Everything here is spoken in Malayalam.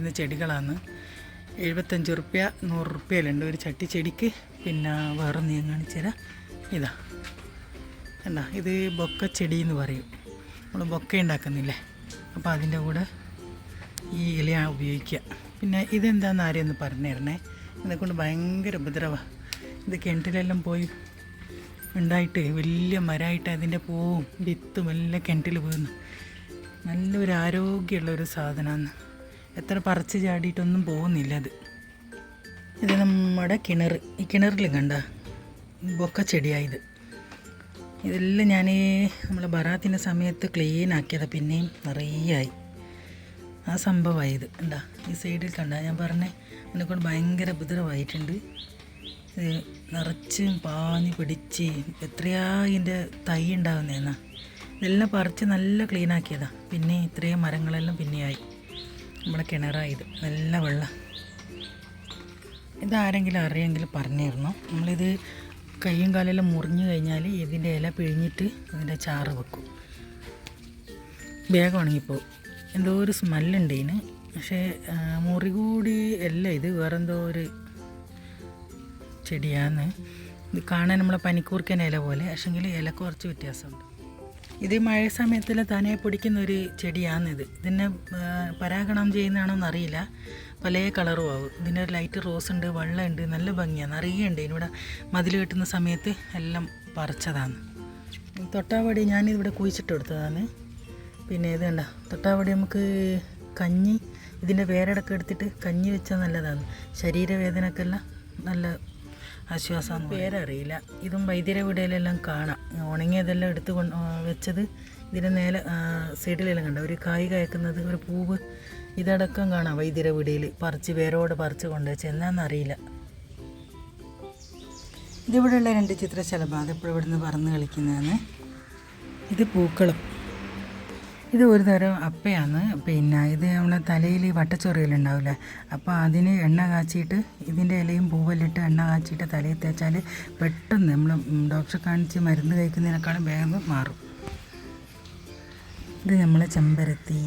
വരുന്ന ചെടികളാണ്. എഴുപത്തഞ്ച് റുപ്യ നൂറ് റുപ്യയിലുണ്ട്. ഒരു ചട്ടി ചെടിക്ക്. പിന്നെ വേറെ ഞാൻ കാണിച്ചു തരാം. ഇതാ. കണ്ട? ഇത് ബൊക്ക ചെടി എന്ന് പറയും. നമ്മൾ ബൊക്ക ഉണ്ടാക്കുന്നില്ലേ? അപ്പോൾ അതിന്റെ കൂടെ ഈ ഇലയാണ് ഉപയോഗിക്കുക. പിന്നെ ഇതെന്താണെന്ന് ആരെയും ഒന്ന് പറഞ്ഞു തരണേ? ഇതിനെക്കൊണ്ട് ഭയങ്കര ഉപദ്രവമാണ് ഇത് കിണറ്റിലെല്ലാം പോയി ഉണ്ടായിട്ട് വലിയ മരമായിട്ട് അതിന്റെ പൂവും വിത്തും എല്ലാം കിണറ്റിൽ വീഴുന്നു നല്ലൊരു ആരോഗ്യമുള്ള ഒരു സാധനമാണ്. എത്ര പറിച്ച് ചാടിയിട്ടൊന്നും പോകുന്നില്ല അത്. ഇത് നമ്മുടെ കിണർ. ഈ കിണറിൽ കണ്ട ബൊക്ക ചെടിയായത്. ഇതെല്ലാം ഞാൻ നമ്മൾ ബറാത്തിന്റെ സമയത്ത് ക്ലീൻ ആക്കിയത് പിന്നെയും നിറയായി ആ സംഭവമായത് എന്താ ഈ സൈഡിൽ കണ്ട ഞാൻ പറഞ്ഞേ എന്നെക്കൊണ്ട് ഭയങ്കര ഉപദ്രവമായിട്ടുണ്ട്. ഇത് നിറച്ച് പാഞ്ഞ് പിടിച്ച് എത്രയാ ഇതിന്റെ തൈ ഉണ്ടാകുന്നതെന്നാ ഇതെല്ലാം പറിച്ച് നല്ല ക്ലീൻ ആക്കിയതാ. പിന്നെ ഇത്രയും മരങ്ങളെല്ലാം പിന്നെയായി നമ്മളെ കിണറായത്. നല്ല വെള്ളം. ഇതാരെങ്കിലും അറിയെങ്കിൽ പറഞ്ഞു നമ്മളിത് കയ്യും കാലെല്ലാം മുറിഞ്ഞു കഴിഞ്ഞാൽ ഇതിന്റെ ഇല പിഴിഞ്ഞിട്ട് ഇതിന്റെ ചാറ് വെക്കും. വേഗം ഉണങ്ങിപ്പോവും. എന്തോ ഒരു സ്മെല്ലുണ്ട് ഇതിന്. പക്ഷേ മുറി കൂടി അല്ല ഇത്. വേറെന്തോ ഒരു ചെടിയാണ് ഇത് കാണാൻ നമ്മളെ പനിക്കൂർക്കൻ ഇല പോലെ. പക്ഷെങ്കിൽ ഇല കുറച്ച് വ്യത്യാസമുണ്ട്. ഇത് മഴ സമയത്തിൽ തനെ പിടിക്കുന്ന ഒരു ചെടിയാണിത്. ഇതിനെ പരാഗണം ചെയ്യുന്നതാണോ എന്നറിയില്ല പല കളറും ആവും. ഇതിന്റെ ഒരു ലൈറ്റ് റോസ് ഉണ്ട് വെള്ളമുണ്ട് നല്ല ഭംഗിയാണ് നിറയെ ഉണ്ട്. ഇതിനിവിടെ മതിൽ കെട്ടുന്ന സമയത്ത് എല്ലാം പറിച്ചതാണ്. തൊട്ടാവടി ഞാനിവിടെ കുഴിച്ചിട്ട് കൊടുത്തതാണ്. പിന്നെ ഇത് കണ്ട തൊട്ടാവടി നമുക്ക് കഞ്ഞി ഇതിന്റെ വേരടക്കം എടുത്തിട്ട് കഞ്ഞി വെച്ചാൽ നല്ലതാണ്. ശരീരവേദനക്കെല്ലാം നല്ല ആശ്വാസമാണ് പേരറിയില്ല. ഇതും വൈദ്യരെ വീടുകളിലെല്ലാം കാണാം. ഉണങ്ങിയതെല്ലാം എടുത്തു കൊണ്ട് വെച്ചത് ഇതിന്റെ നേരെ സൈഡിലെല്ലാം കണ്ട? ഒരു കായ് കയക്കുന്നത് ഒരു പൂവ് ഇതടക്കം കാണാം വൈദ്യര വീടിയിൽ പറിച്ച് വേരോട് പറിച്ച് കൊണ്ടുവച്ച് എന്നാന്നറിയില്ല ഇതിവിടെയുള്ള രണ്ട് ചിത്രശലഭം. അതിപ്പോൾ ഇവിടുന്ന് പറന്ന് കളിക്കുന്നതാണ്. ഇത് പൂക്കളം. ഇത് ഒരു തരം അപ്പയാണ്. പിന്നെ ഇത് നമ്മളെ തലയിൽ വട്ടച്ചൊറിയലുണ്ടാവില്ലേ? അപ്പോൾ അതിന് എണ്ണ കാച്ചിയിട്ട് ഇതിന്റെ ഇലയും പൂവെല്ലിട്ട് എണ്ണ കാച്ചിയിട്ട് തലയിൽ തേച്ചാൽ പെട്ടെന്ന് നമ്മൾ ഡോക്ടറെ കാണിച്ച് മരുന്ന് കഴിക്കുന്നതിനേക്കാളും വേഗം മാറും. ഇത് നമ്മളെ ചെമ്പരത്തി.